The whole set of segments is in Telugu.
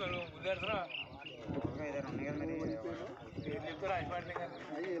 చెప్తాడు కుదరదురా పేరు చెప్తే రాసిపడలే ఐదు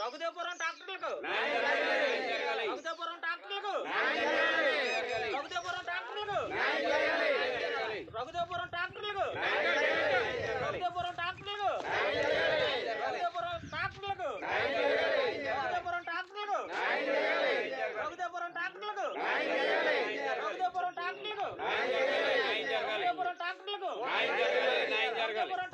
రఘుదేవపురం డాక్టర్లకు. డాక్టర్లకు. అనంతపురం డాక్టర్లకు. అనంతపురం డాక్టర్లకు. అనంతపురం డాక్టర్లకు. అనంతపురం డాక్టర్లకు. అనంతపురం డాక్టర్లకు. అనంతపురం డాక్టర్లకు. Anantapuram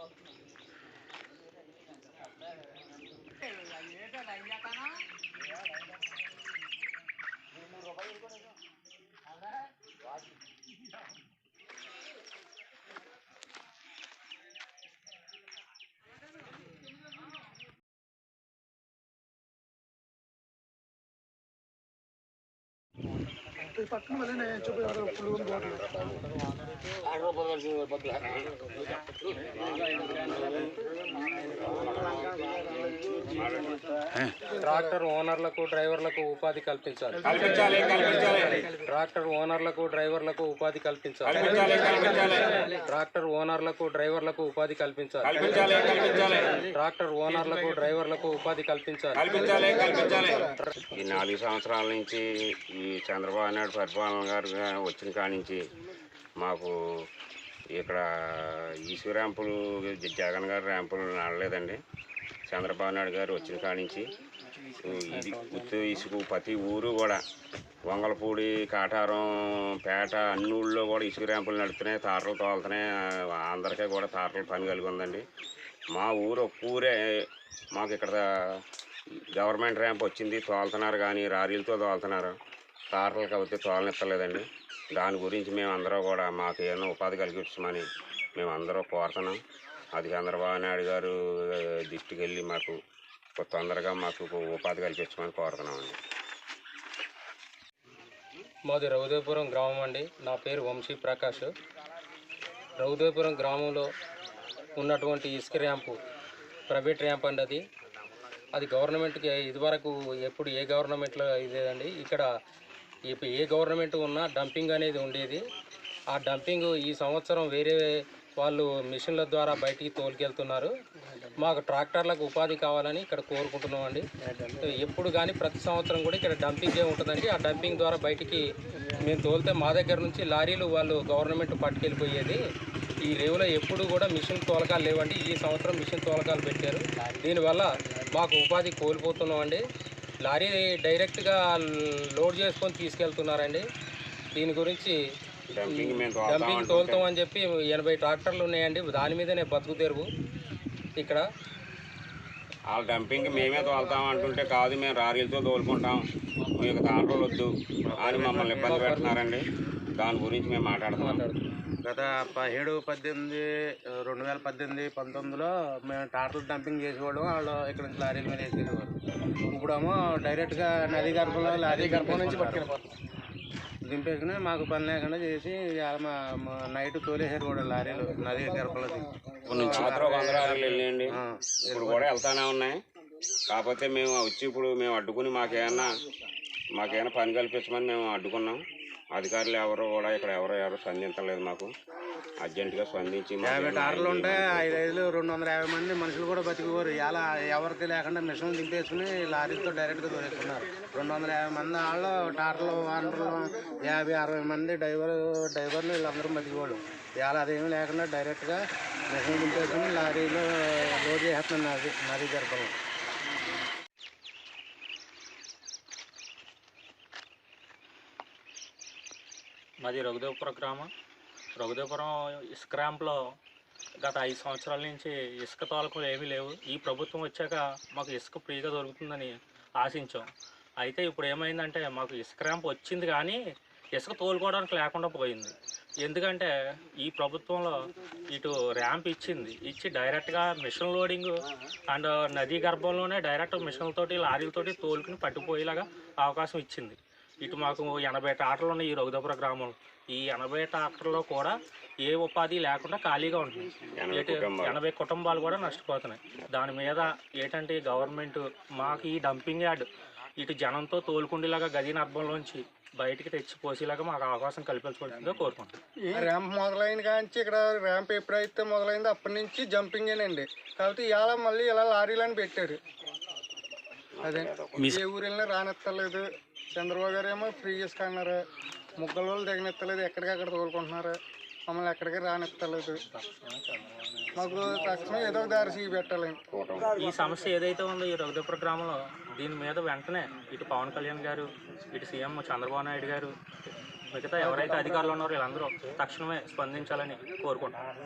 all the time. Tractor ఓనర్లకు డ్రైవర్లకు ఉపాధి కల్పించాలి. ట్రాక్టర్ ఓనర్లకు డ్రైవర్లకు ఉపాధి కల్పించాలి. ట్రాక్టర్ ఓనర్లకు డ్రైవర్లకు ఉపాధి కల్పించాలి. ట్రాక్టర్ ఓనర్లకు డ్రైవర్లకు ఉపాధి కల్పించాలి. ఈ నాలుగు సంవత్సరాల నుంచి ఈ చంద్రబాబు నాయుడు పరిపాలన గారు వచ్చిన కానించి నుంచి మాకు ఇక్కడ ఈశ్వర ర్యాంపులు జగన్ గారు ర్యాంపులు నడలేదండి. చంద్రబాబు నాయుడు గారు వచ్చిన కానించి నుంచి ఇది ఇసుకు ప్రతి ఊరు కూడా వంగలపూడి కాటారం పేట అన్ని ఊళ్ళో కూడా ఇసుక ర్యాంపులు నడుస్తున్నాయి తాటలు తోలుతున్నాయి. అందరికీ కూడా తాటలు పని కలిగి ఉందండి. మా ఊరు ఒక్క ఊరే మాకు ఇక్కడ గవర్నమెంట్ ర్యాంప్ వచ్చింది తోలుతున్నారు కానీ రారీలతో తోలుతున్నారు. తాటలు కాబట్టి తోలనెత్తలేదండి. దాని గురించి మేము అందరూ కూడా మాకు ఏమైనా ఉపాధి కలిగించమని మేము అందరూ కోరుతున్నాం. అది చంద్రబాబు నాయుడు గారు ఆ, దృష్టికి వెళ్ళి మాకు తొందరగా మాకు ఉపాధి కల్పించమని కోరుతున్నామండి. మాది రౌదేపురం గ్రామం అండి. నా పేరు వంశీ ప్రకాష్. రౌదేపురం గ్రామంలో ఉన్నటువంటి ఇసుక ర్యాంపు ప్రైవేట్ ర్యాంప్ అండి అది. అది గవర్నమెంట్కి ఇదివరకు ఎప్పుడు ఏ గవర్నమెంట్లో ఇదేదండి. ఇక్కడ ఇప్పుడు ఏ గవర్నమెంట్ ఉన్నా డంపింగ్ అనేది ఉండేది. ఆ డంపింగ్ ఈ సంవత్సరం వేరే వాళ్ళు మిషన్ల ద్వారా బయటికి తోలుకెళ్తున్నారు. మాకు ట్రాక్టర్లకు ఉపాధి కావాలని ఇక్కడ కోరుకుంటున్నామండి. ఎప్పుడు కానీ ప్రతి సంవత్సరం కూడా ఇక్కడ డంపింగే ఉంటుందండి. ఆ డంపింగ్ ద్వారా బయటికి మేము తోలితే మా దగ్గర నుంచి లారీలు వాళ్ళు గవర్నమెంట్ పట్టుకెళ్ళిపోయేది. ఈ రేవులో ఎప్పుడు కూడా మిషన్ తోలకాలు లేవండి. ఈ సంవత్సరం మిషన్ తోలకాలు పెట్టారు. దీనివల్ల మాకు ఉపాధి కోల్పోతున్నామండి. లారీ డైరెక్ట్గా లోడ్ చేసుకొని తీసుకెళ్తున్నారండి. దీని గురించి డంపింగ్ తోలుతాం అని చెప్పి ఎనభై ట్రాక్టర్లు ఉన్నాయండి. దాని మీదనే బతుకు తెరువు ఇక్కడ. వాళ్ళ డంపింగ్ మేమే తోలుతాం అంటుంటే కాదు మేము రారీలతో తోలుకుంటాం. మీకు దాంట్లో వద్దు అని మమ్మల్ని ఇబ్బంది పెడుతున్నారండి. దాని గురించి మేము మాట్లాడుతున్నాం. గత పదిహేడు పద్దెనిమిది రెండు వేల పద్దెనిమిది పంతొమ్మిదిలో మేము టాటలు డంపింగ్ చేసేవాళ్ళం. వాళ్ళు ఇక్కడ నుంచి లారీల మీద వేసేవారు. ఇప్పుడేమో డైరెక్ట్గా నది గర్భంలో లారీ గర్భం నుంచి పట్టుకెళ్ళిపోతాం. దింపేసుకుని మాకు పని లేకుండా చేసి మా నైట్ తోలేసారు కూడా లారీలు నది గర్భంలో వెళ్ళండి ఇప్పుడు కూడా వెళ్తానే ఉన్నాయి. కాకపోతే మేము వచ్చి ఇప్పుడు మేము అడ్డుకుని మాకేమన్నా మాకేమైనా పని కల్పించమని మేము అడ్డుకున్నాం. అధికారులు ఎవరు కూడా ఇక్కడ ఎవరు ఎవరు స్పందించలేదు మాకు. అర్జెంటుగా స్పందించి యాభై టార్లు ఉంటే ఐదు ఐదులు రెండు వందల యాభై మంది మనుషులు కూడా బతికిపోరు. ఇలా ఎవరికి లేకుండా మిషన్ దింపేసుకుని లారీతో డైరెక్ట్గా తోలేస్తున్నారు రెండు వందల యాభై మంది వాళ్ళు టార్లు వానర్లు యాభై అరవై మంది డ్రైవర్ డ్రైవర్లు వీళ్ళందరూ బతికిపోడు ఇలా అదేమీ లేకుండా డైరెక్ట్గా మిషన్ దింపేసుకుని లారీలో లోడ్ చేస్తున్నారు నది నది మాది రఘుదేవపురం గ్రామం. రఘుదేవపురం ఇసుక ర్యాంప్లో గత ఐదు సంవత్సరాల నుంచి ఇసుక తాలూకులు ఏమీ లేవు. ఈ ప్రభుత్వం వచ్చాక మాకు ఇసుక ఫ్రీగా దొరుకుతుందని ఆశించాం. అయితే ఇప్పుడు ఏమైందంటే మాకు ఇసుక ర్యాంప్ వచ్చింది కానీ ఇసుక తోలుకోవడానికి లేకుండా పోయింది. ఎందుకంటే ఈ ప్రభుత్వంలో ఇటు ర్యాంప్ ఇచ్చింది. ఇచ్చి డైరెక్ట్గా మిషన్ లోడింగ్ అండ్ నదీ గర్భంలోనే డైరెక్ట్ మిషన్లతోటి లారీలతోటి తోలుకుని పట్టుకుపోయేలాగా అవకాశం ఇచ్చింది. ఇటు మాకు ఎనభై ట్రాక్టర్లు ఉన్నాయి ఈ రఘుదపుర గ్రామంలో. ఈ ఎనభై ట్రాక్టర్లో కూడా ఏ ఉపాధి లేకుండా ఖాళీగా ఉంటుంది. ఎనభై కుటుంబాలు. ఎనభై కుటుంబాలు కూడా నష్టపోతున్నాయి. దాని మీద ఏంటంటే గవర్నమెంట్ మాకు ఈ డంపింగ్ యార్డ్ ఇటు జనంతో తోలుకుండేలాగా గది నర్భంలోంచి బయటికి తెచ్చి పోసేలాగా మాకు అవకాశం కల్పించవలసిందిగా కోరుకుంటున్నాం. ర్యాంప్ మొదలైన కాంచి ఇక్కడ ర్యాంప్ ఎప్పుడైతే మొదలైందో అప్పటి నుంచి జంపింగ్ అండి కాబట్టి ఇవాళ మళ్ళీ ఇలా లారీలను పెట్టారు. అదే. ఏ ఊరు వెళ్ళినా రానెత్తలేదు. చంద్రబాబు గారు ఏమో ఫ్రీ ఇసుక అన్నారు వాళ్ళు తగినెత్తలేదు ఎక్కడికక్కడ తోలుకుంటున్నారు. మమ్మల్ని ఎక్కడికి రానెత్తలేదు. మాకు తక్షణం ఏదో ఒక దారి సీ ఈ సమస్య ఏదైతే ఉందో ఈ రఘుదపుర గ్రామంలో దీని మీద వెంటనే ఇటు పవన్ కళ్యాణ్ గారు ఇటు సీఎం చంద్రబాబు నాయుడు గారు మిగతా ఎవరైతే అధికారులు ఉన్నారో వీళ్ళందరూ తక్షణమే స్పందించాలని కోరుకుంటున్నాం.